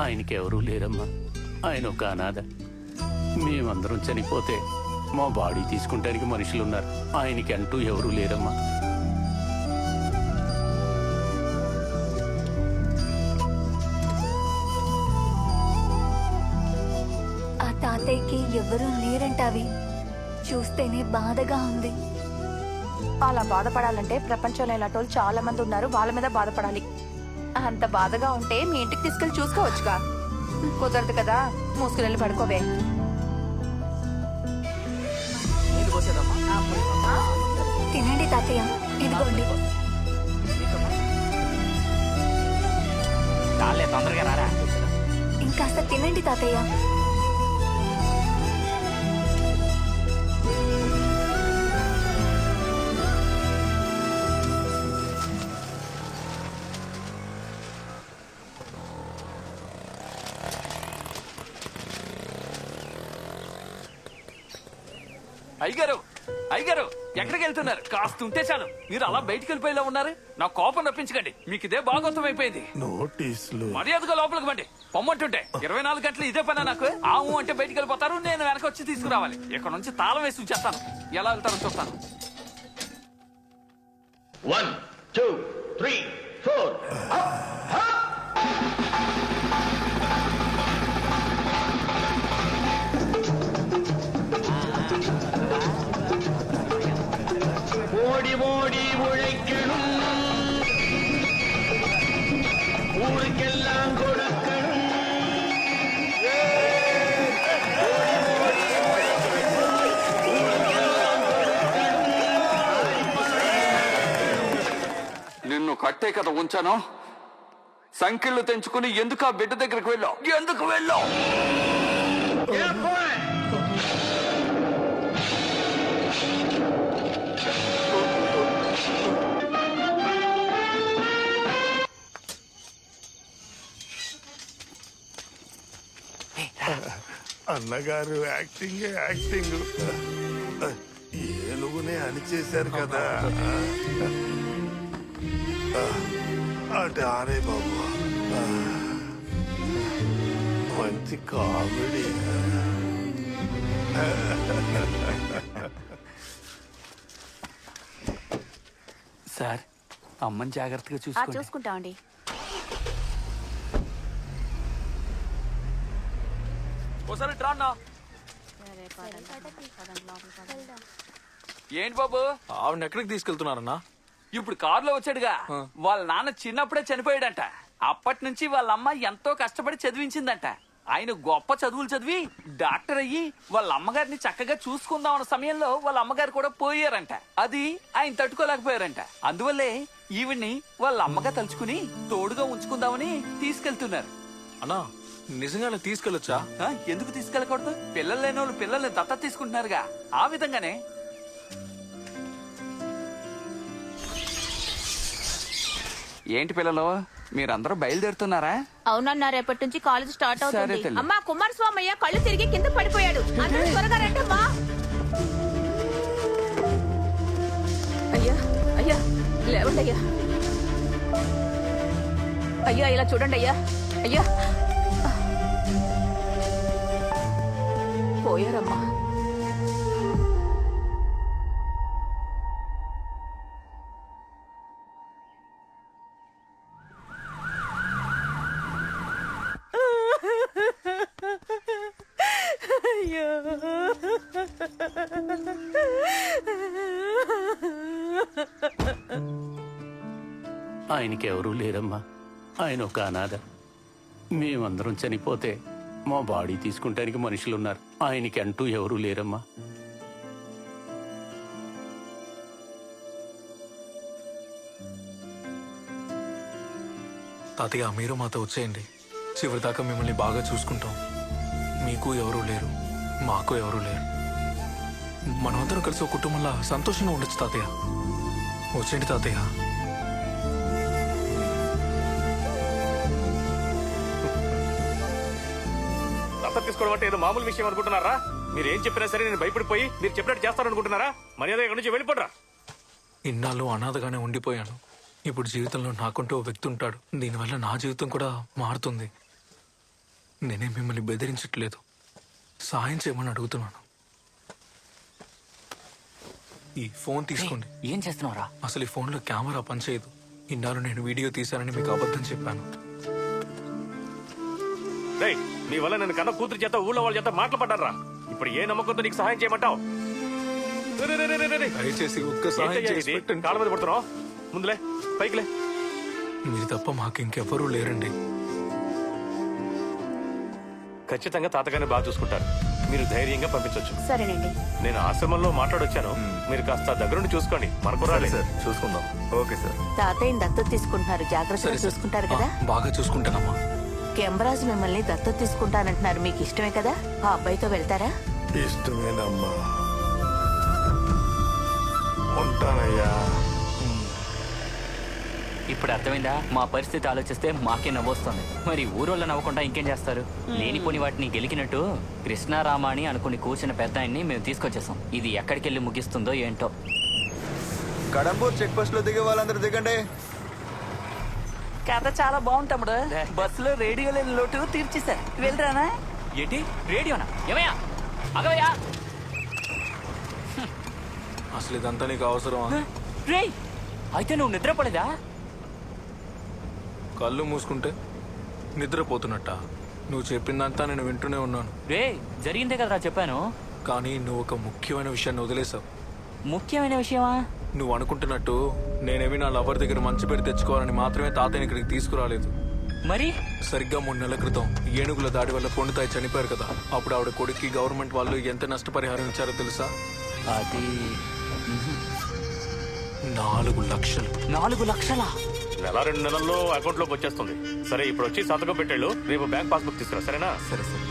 ఆయనకి ఎవరూ లేరమ్మా. ఆయన ఒక అనాథ. మేమందరం చనిపోతే మా బాడీ తీసుకుంటానికి మనుషులు ఉన్నారు ఆయనకి అంటూ ఎవరూ లేరమ్మా. ఆ తాతయ్యకి ఎవరూ లేరంటావి? చూస్తేనే బాధగా ఉంది. అలా బాధపడాలంటే ప్రపంచంలో ఇలాంటి చాలా మంది ఉన్నారు. వాళ్ళ మీద బాధపడాలి. అంత బాధగా ఉంటే మీ ఇంటికి తీసుకెళ్ళి చూసుకోవచ్చుగా. కుదరదు కదా మూసుకుని పడుకోవే. తినండి తాతయ్య ఇదిగోండి. తొందరగా రారా. ఇంకాస్త తినండి తాతయ్య. అయ్యగారు అయ్యగారు ఎక్కడికి వెళ్తున్నారు? కాస్త ఉంటే చాలు. మీరు అలా బయటికి వెళ్ళిపోయేలా ఉన్నారు? నా కోపం రప్పించకండి. మీకు ఇదే భాగవతం అయిపోయింది. నోటీసులు. మర్యాదగా లోపలికి పండి పొమ్మంటుంటే ఇరవై నాలుగు గంటలు ఇదే పని నాకు? ఆవు అంటే బయటికి వెళ్ళిపోతారు నేను వెనక వచ్చి తీసుకురావాలి. ఇక్కడ నుంచి తాళం వేసి ఉంచేస్తాను. ఎలా వెళ్తారో చూస్తాను. వన్ టూ త్రీ ఫోర్ ஓடி ஓடி உழைக்கணும் ஊருக்கெல்லாம் கொடுக்கணும் నిన్ను కట్టే కదా ఉంచాను సంఖ్యలు తెంచుకుని ఎందుకు ఆ బిడ్డ దగ్గరికి వెళ్ళావు ఎందుకు వెళ్ళావు అన్నగారు యాక్టింగ్ యాక్టింగ్. ఏనుగునే అని చేశారు కదా. అంటే ఆరే బాబు. మంచి కామెడీ. సార్ అమ్మని జాగ్రత్తగా ఆ చూసుకోండి. చూసుకుంటామండి. ఒకసారి ట్రా అన్నా. ఏంటి బాబు? ఆవిడ ఎక్కడికి తీసుకెళ్తున్నారన్నా? ఇప్పుడు కారులో వచ్చాడుగా. వాళ్ళ నాన్న చిన్నప్పుడే చనిపోయాడంట. అప్పటి నుంచి వాళ్ళ అమ్మ ఎంతో కష్టపడి చదివించిందంట. ఆయన గొప్ప చదువులు చదివి డాక్టర్ అయ్యి వాళ్ళ అమ్మగారిని చక్కగా చూసుకుందాం అన్న సమయంలో వాళ్ళ అమ్మగారు కూడా పోయారంట. అది ఆయన తట్టుకోలేకపోయారంట. అందువల్లే ఈవిడ్ని వాళ్ళ అమ్మగా తలుచుకుని తోడుగా ఉంచుకుందామని తీసుకెళ్తున్నారు. అన్నా నిజంగానే తీసుకెళ్ళొచ్చా? ఆ, ఎందుకు తీసుకెళ్ళకూడదు? పిల్లలు లేని వాళ్ళు పిల్లల్ని దత్త తీసుకుంటున్నారుగా. ఆ విధంగానే. ఏంటి పిల్లలు? మీరందరూ బయలుదేరుతున్నారా? అవునన్నా రేపటి నుంచి కాలేజ్ స్టార్ట్ సరే అవుతుంది తల్లి. అమ్మా కుమారస్వామయ్య కళ్ళు తిరిగి కింద పడిపోయాడు. అందరూ త్వరగా రండమ్మా అయ్యా అయ్యా లేవండి అయ్యా. అయ్యా ఇలా చూడండి అయ్యా. అయ్యా పోయారమ్మా. ఆయనకి ఎవరూ లేరమ్మా. ఆయన ఒక అనాథ. మేమందరం చనిపోతే మా బాడీ తీసుకుంటానికి మనుషులు ఉన్నారు ఆయనకి అంటూ ఎవరూ లేరమ్మా. తాతయ్య మీరు మాతో వచ్చేయండి. చివరి దాకా మిమ్మల్ని బాగా చూసుకుంటాం. మీకు ఎవరూ లేరు మాకు ఎవరూ లేరు. మనమందరం కలిసి ఒక కుటుంబంలో సంతోషంగా ఉండొచ్చు తాతయ్య. వచ్చేయండి తాతయ్య. దత్తత తీసుకోవడం అంటే ఏదో మామూలు విషయం అనుకుంటున్నారా? మీరు ఏం చెప్పినా సరే నేను భయపడిపోయి మీరు చెప్పినట్టు చేస్తారనుకుంటున్నారా? మర్యాద ఇక్కడి నుంచి వెళ్ళిపోండి ఇన్నాళ్ళు అనాథగానే ఉండిపోయాను. ఇప్పుడు జీవితంలో నాకుంటూ ఓ వ్యక్తి ఉంటాడు. దీనివల్ల నా జీవితం కూడా మారుతుంది. నేనే మిమ్మల్ని బెదిరించట్లేదు. సాయం చేయమని అడుగుతున్నాను. ఈ ఫోన్ తీసుకోండి. ఏం చేస్తున్నావురా? అసలు ఈ ఫోన్లో కెమెరా పనిచేయదు. ఇన్నాళ్ళు నేను వీడియో తీశానని మీకు అబద్ధం చెప్పాను. రేయ్ నీ వల్ల నేను కన్న కూతురు చేత ఊళ్ళో వాళ్ళ చేత మాటలు పడ్డారా ఇప్పుడు ఏ నమ్మకంతో నీకు సహాయం చేయమంటావు. దయచేసి ఒక్క సహాయం చేసి? పెట్టండి. కాళ్ళ మీద పడుతున్నావు ముందులే పైకిలే మీరు తప్ప మాకు ఇంకెవ్వరూ లేరండి. ఖచ్చితంగా తాతగారిని బాగా చూసుకుంటారు. మీరు ధైర్యంగా పంపించవచ్చు సరేనండి. నేను ఆశ్రమంలో మాట్లాడొచ్చాను. మీరు కాస్త దగ్గరుండి చూసుకోండి. మనకు రాలేదు సార్ చూసుకుందాం. Okay sir. తాతయ్యని దత్తత తీసుకుంటున్నారు. జాగ్రత్తగా. చూసుకుంటారు కదా. బాగా చూసుకుంటానమ్మా. కెంబరాజు మిమ్మల్ని దత్తత తీసుకుంటానంటున్నారు. మీకు ఇష్టమే కదా? ఆ అబ్బాయితో వెళ్తారా? ఇష్టమేనమ్మా. ఉంటానయ్యా. ఇప్పుడు అర్థమైందా? మా పరిస్థితి ఆలోచిస్తే మాకే నవ్వొస్తుంది. మరి ఊరోళ్ళు నవ్వకుండా ఇంకేం చేస్తారు? లేనిపోని వాటిని గెలికినట్టు కృష్ణారామ అని అనుకుని కూర్చున్న పెద్ద ఆయన్ని మేము తీసుకొచ్చేసాం. ఇది ఎక్కడికి వెళ్ళి ముగిస్తుందో ఏంటో. కడంబూర్ చెక్ పోస్ట్లో దిగే వాళ్ళందరూ దిగండి. కథ చాలా బాగుంటాముడు బస్సులో రేడియో లేని లోటు తీర్చేశారు. వెళ్ళరానా? ఏంటి? రేడియోనా? ఏమయ్యా? అగవయ్యా అసలు ఇదంతా నీకు అవసరమా? రేయ్ అయితే నువ్వు నిద్రపడేదా కళ్ళు మూసుకుంటే నిద్రపోతున్నట్ట? నువ్వు చెప్పిందంతా నేను వింటూనే ఉన్నాను. రే జరిగిందే కదరా చెప్పాను. కానీ నువ్వు ఒక ముఖ్యమైన విషయాన్ని వదిలేసావు ముఖ్యమైన విషయమా? నువ్వు అనుకుంటున్నట్టు నేనేమి నా లవర్ దగ్గర మంచి పేరు తెచ్చుకోవాలని మాత్రమే తాతయ్యని ఇక్కడికి తీసుకురాలేదు. మరి? సరిగ్గా మూడు నెలల క్రితం ఏనుగుల దాడి వల్ల పొండుతాయి చనిపోయారు కదా. అప్పుడు ఆవిడ కొడుక్కి గవర్నమెంట్ వాళ్ళు ఎంత నష్టపరిహారం ఇచ్చారో తెలుసా? అది నాలుగు లక్షలు. నాలుగు లక్షలా? నెల రెండు నెలల్లో అకౌంట్లోకి వచ్చేస్తుంది. సరే ఇప్పుడు వచ్చి సంతకం పెట్టేళ్ళు. రేపు బ్యాంక్ పాస్బుక్ తీసుకురా సరేనా? సరే సరే.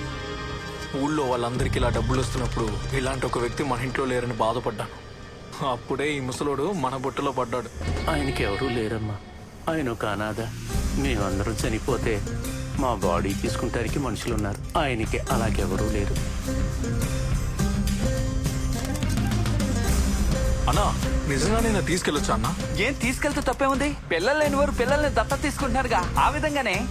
ఊళ్ళో వాళ్ళందరికీ ఇలా డబ్బులు వస్తున్నప్పుడు ఇలాంటి ఒక వ్యక్తి మన ఇంట్లో లేరని బాధపడ్డాను. అప్పుడే ఈ ముసలోడు మన బుట్టలో పడ్డాడు. ఆయనకి ఎవరూ లేరమ్మా. ఆయన ఒక అనాథ. మేమందరం చనిపోతే మా బాడీ తీసుకుంటానికి మనుషులు ఉన్నారు ఆయనకి అలాగెవరూ లేరు. అన్నా నిజంగానే నేను తీసుకెళ్ళొచ్చా అన్నా? ఏం తీసుకెళ్తే తప్పే ఉంది పిల్లలు లేని వారు పిల్లల్ని దత్త తీసుకుంటున్నారుగా. ఆ విధంగానే.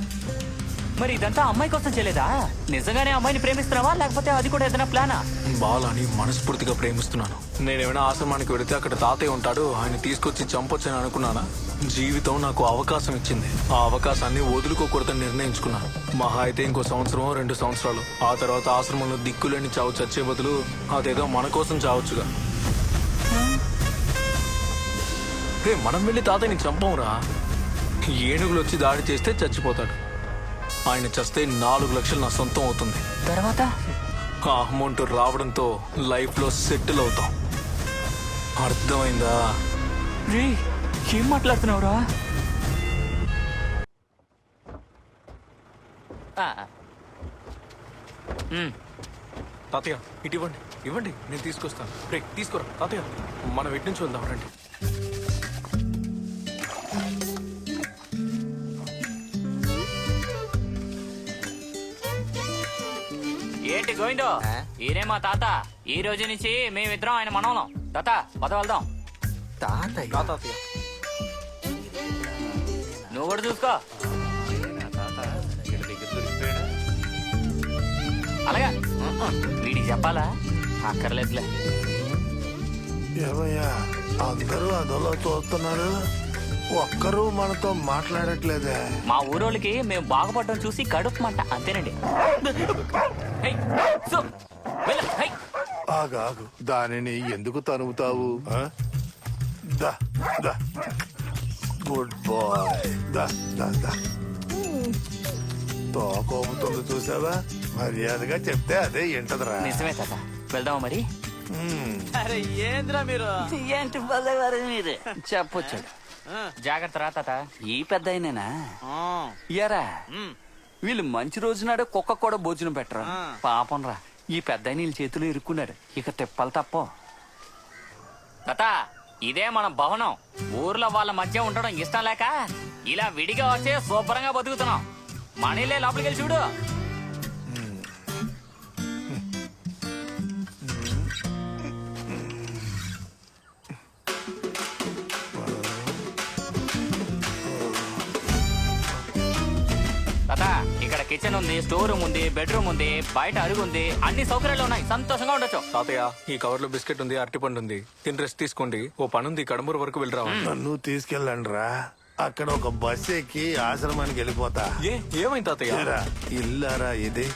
మరి ఇదంతా అమ్మాయి కోసం చేయలేదా? నిజంగానే అమ్మాయిని ప్రేమిస్తున్నావా? లేకపోతే అది కూడా ఏదైనా ప్లానా? బాలని మనస్ఫూర్తిగా ప్రేమిస్తున్నాను. నేనేమైనా ఆశ్రమానికి వెళితే అక్కడ తాతయ్య ఉంటాడు ఆయన తీసుకొచ్చి చంపొచ్చని అనుకున్నానా? జీవితం నాకు అవకాశం ఇచ్చింది. ఆ అవకాశాన్ని వదులుకోకూడదని నిర్ణయించుకున్నాను. మహా అయితే ఇంకో సంవత్సరం రెండు సంవత్సరాలు. ఆ తర్వాత ఆశ్రమంలో దిక్కులేని చావు చచ్చే బదులు అదేదో మన కోసం చావచ్చుగా. రే మనం వెళ్ళి తాతయ్యని చంపంరా ఏనుగులు వచ్చి దాడి చేస్తే చచ్చిపోతాడు. ఆయన చస్తే నాలుగు లక్షలు నా సొంతం అవుతుంది. తర్వాత? ఆ అమౌంట్ రావడంతో లైఫ్లో సెటిల్ అవుతాం. అర్థమైందా? రే ఏం మాట్లాడుతున్నావురా? తాతయ్య ఇటు ఇవ్వండి. ఇవ్వండి నేను తీసుకొస్తాను. రే తీసుకోరా. తాతయ్య మనం ఎటు నుంచి వెళ్దాం? రండి. గోవిందో ఈయనే మా తాత. ఈ రోజు నుంచి మేమిద్దరం ఆయన మనవలం. తాత పద వెళ్దాం. తాతయ్య? రా తాతయ్య నువ్వు కూడా చూసుకో. అలాగా. వీడికి చెప్పాలా? అక్కర్లేదులే. ఏమయ్యా అందరూ అదోలో చూస్తున్నారు. ఒక్కరూ మనతో మాట్లాడట్లేదే. మా ఊరోళ్ళకి మేము బాగుపడడం చూసి కడుపు మంట అంతేనండి. హై, సో, వెళ్ళు, హై. ఆగు ఆగు. దానిని ఎందుకు తనుగుతావు ఆ? దా దా. Good bye. దా దా దా. తోకోముతుంది చూసావా? మర్యాదగా చెప్తే అదే ఏంటదరా నిజమే తాత. వెళ్దామా మరి? అరే ఏంద్రా మీరు? ఏంటి బలేవారు మీరు? చెప్పొచ్చు. జాగ్రత్త రా తాత. ఈ పెద్ద అయినేనా ఎరా వీళ్ళు మంచి రోజు నాడే కుక్క కూడా భోజనం పెట్టరా? పాపం రా ఈ పెద్ద వీళ్ళ చేతిలో ఇరుక్కున్నాడు. ఇక తిప్పలు తప్ప. తాత ఇదే మన భవనం. ఊర్లో వాళ్ళ మధ్య ఉండడం ఇష్టం లేక ఇలా విడిగా వచ్చే శుభ్రంగా బతుకుతున్నాం. మనీలే లోపలికి వెళ్ళి చూడు. కిచెన్ ఉంది స్టోర్ రూమ్ ఉంది బెడ్రూమ్ ఉంది బయట అరుగు ఉంది అన్ని సౌకర్యాలు ఉన్నాయి. సంతోషంగా ఉండొచ్చు. తాతయ్య ఈ కవర్లో బిస్కెట్ ఉంది అరటిపండు ఉంది. తిని రెస్ట్ తీసుకోండి. ఓ పని ఉంది కడమూరు వరకు వెళ్ళి రావాలి. నన్ను తీసుకెళ్ళండి రా అక్కడ ఒక బస్ ఎక్కి ఆశ్రమానికి వెళ్ళిపోతా. ఏ ఏమైంది తాతయ్య? ఏరా, ఇల్లారా ఇది?